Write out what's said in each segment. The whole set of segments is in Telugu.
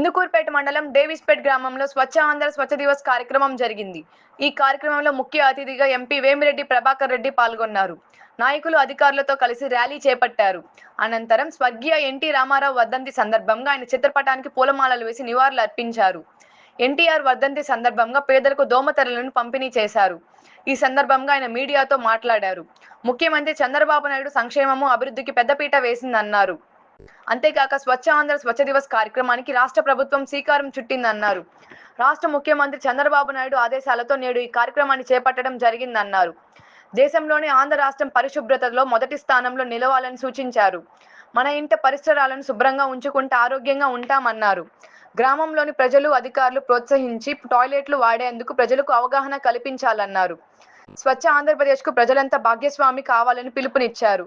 ఇందుకూర్పేట మండలం డేవిస్పేట్ గ్రామంలో స్వచ్ఛ ఆంధ్ర స్వచ్ఛ దివస్ కార్యక్రమం జరిగింది. ఈ కార్యక్రమంలో ముఖ్య అతిథిగా ఎంపీ వేమిరెడ్డి ప్రభాకర్ రెడ్డి పాల్గొన్నారు. నాయకులు అధికారులతో కలిసి ర్యాలీ చేపట్టారు. అనంతరం స్వర్గీయ ఎన్టీ రామారావు వర్ధంతి సందర్భంగా ఆయన చిత్రపటానికి పూలమాలలు వేసి నివాళులు అర్పించారు. ఎన్టీఆర్ వర్ధంతి సందర్భంగా పేదలకు దోమతెరలను పంపిణీ చేశారు. ఈ సందర్భంగా ఆయన మీడియాతో మాట్లాడారు. ముఖ్యమంత్రి చంద్రబాబు నాయుడు సంక్షేమము అభివృద్ధికి పెద్దపీట వేసిందన్నారు. అంతేకాక స్వచ్ఛ ఆంధ్ర స్వచ్ఛ దివస్ కార్యక్రమానికి రాష్ట్ర ప్రభుత్వం శ్రీకారం చుట్టిందన్నారు. రాష్ట్ర ముఖ్యమంత్రి చంద్రబాబు నాయుడు ఆదేశాలతో నేడు ఈ కార్యక్రమాన్ని చేపట్టడం జరిగిందన్నారు. దేశంలోనే ఆంధ్ర రాష్ట్రం పరిశుభ్రతలో మొదటి స్థానంలో నిలవాలని సూచించారు. మన ఇంట పరిసరాలను శుభ్రంగా ఉంచుకుంటే ఆరోగ్యంగా ఉంటామన్నారు. గ్రామంలోని ప్రజలు అధికారులు ప్రోత్సహించి టాయిలెట్లు వాడేందుకు ప్రజలకు అవగాహన కల్పించాలన్నారు. స్వచ్ఛ ఆంధ్రప్రదేశ్కు ప్రజలంతా భాగ్యస్వామి కావాలని పిలుపునిచ్చారు.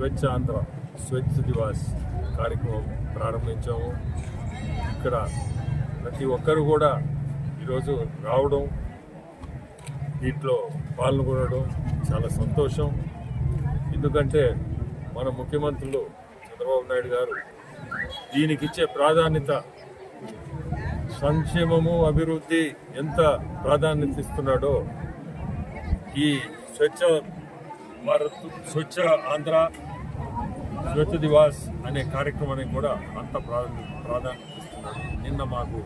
స్వచ్ఛ ఆంధ్ర స్వచ్ఛ దివాస్ కార్యక్రమం ప్రారంభించాము. ఇక్కడ ప్రతి ఒక్కరు కూడా ఈరోజు రావడం దీంట్లో పాల్గొనడం చాలా సంతోషం. ఎందుకంటే మన ముఖ్యమంత్రులు చంద్రబాబు నాయుడు గారు దీనికి ఇచ్చే ప్రాధాన్యత సంక్షేమము అభివృద్ధి ఎంత ప్రాధాన్యత ఇస్తున్నాడో ఈ స్వచ్ఛ భారత్ స్వచ్ఛ ఆంధ్ర స్వచ్ఛ దివాస్ అనే కార్యక్రమానికి కూడా అంత ప్రాధాన్యత ప్రాధాన్యత నిన్న మాకు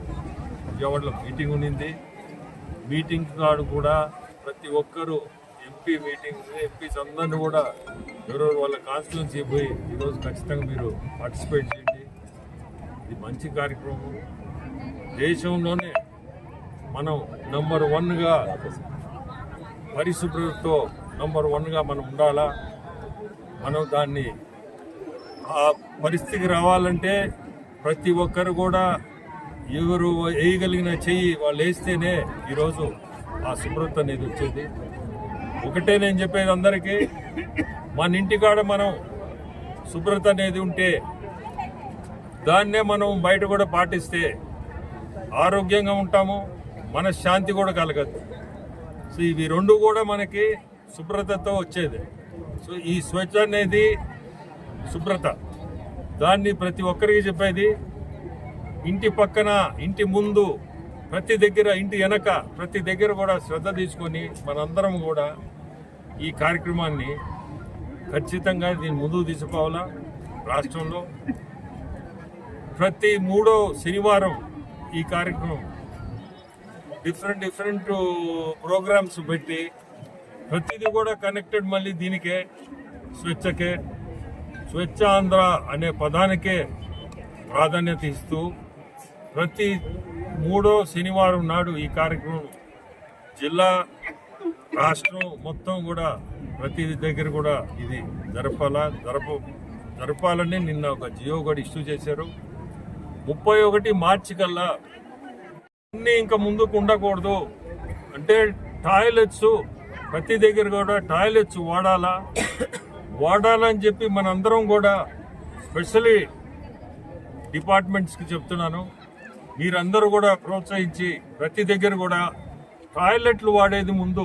విజయవాడలో మీటింగ్ ఉండింది. మీటింగ్ నాడు కూడా ప్రతి ఒక్కరూ ఎంపీ మీటింగ్ ఎంపీస్ అందరినీ కూడా ఎవరెవరు వాళ్ళ కాన్స్టిట్యున్సీ పోయి ఈరోజు ఖచ్చితంగా మీరు పార్టిసిపేట్ చేయండి. ఇది మంచి కార్యక్రమం. దేశంలోనే మనం నంబర్ వన్గా పరిశుభ్రతతో నంబర్ వన్గా మనం ఉండాలా? మనం దాన్ని ఆ పరిస్థితికి రావాలంటే ప్రతి ఒక్కరు కూడా ఎవరు వేయగలిగిన చెయ్యి వాళ్ళు వేస్తేనే ఈరోజు ఆ శుభ్రత అనేది వచ్చేది. ఒకటే నేను చెప్పేది అందరికీ మన ఇంటికాడ మనం శుభ్రత అనేది ఉంటే దాన్నే మనం బయట కూడా పాటిస్తే ఆరోగ్యంగా ఉంటాము మనశ్శాంతి కూడా కలగదు. సో ఇవి రెండు కూడా మనకి శుభ్రతతో వచ్చేది. సో ఈ స్వచ్ఛ అనేది శుభ్రత. దాన్ని ప్రతి ఒక్కరికి చెప్పేది ఇంటి పక్కన ఇంటి ముందు ప్రతి దగ్గర ఇంటి వెనక ప్రతి దగ్గర కూడా శ్రద్ధ తీసుకొని మనందరం కూడా ఈ కార్యక్రమాన్ని ఖచ్చితంగా దీన్ని ముందుకు తీసుకోవాలా రాష్ట్రంలో. ప్రతి మూడో శనివారం ఈ కార్యక్రమం. డిఫరెంట్ డిఫరెంట్ ప్రోగ్రామ్స్ పెట్టి ప్రతిదీ కూడా కనెక్టెడ్ మళ్ళీ దీనికే స్వచ్ఛకే. స్వచ్ఛాంధ్ర అనే పదానికే ప్రాధాన్యత ఇస్తూ ప్రతి మూడో శనివారం నాడు ఈ కార్యక్రమం జిల్లా రాష్ట్రం మొత్తం కూడా ప్రతి దగ్గర కూడా ఇది జరపాలా జరప జరపాలని నిన్న ఒక జియో కూడా ఇష్యూ చేశారు. ముప్పై ఒకటి మార్చి కల్లా అన్ని ఇంకా ముందుకు ఉండకూడదు. అంటే టాయిలెట్స్ ప్రతి దగ్గర కూడా టాయిలెట్స్ వాడాలా. వాడాలని చెప్పి మనందరం కూడా స్పెషలీ డిపార్ట్మెంట్స్కి చెప్తున్నాను. మీరందరూ కూడా ప్రోత్సహించి ప్రతి దగ్గర కూడా టాయిలెట్లు వాడేది ముందు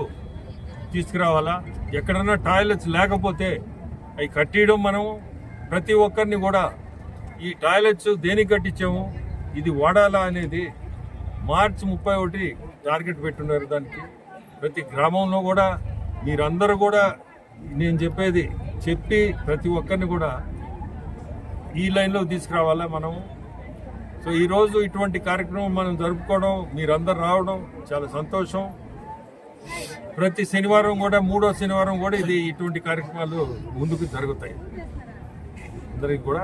తీసుకురావాలా? ఎక్కడన్నా టాయిలెట్స్ లేకపోతే అవి కట్టియడం మనం ప్రతి ఒక్కరిని కూడా ఈ టాయిలెట్స్ దేనికి కట్టించాము? ఇది వాడాలా అనేది మార్చి ముప్పై ఒకటి టార్గెట్ పెట్టున్నారు దానికి. ప్రతి గ్రామంలో కూడా మీరందరూ కూడా నేను చెప్పేది చెప్పి ప్రతి ఒక్కరిని కూడా ఈ లైన్లో తీసుకురావాలా మనం సో ఈరోజు ఇటువంటి కార్యక్రమం మనం జరుపుకోవడం మీరందరూ రావడం చాలా సంతోషం. ప్రతి శనివారం కూడా మూడో శనివారం కూడా ఇది ఇటువంటి కార్యక్రమాలు ముందుకు జరుగుతాయి. అందరికి కూడా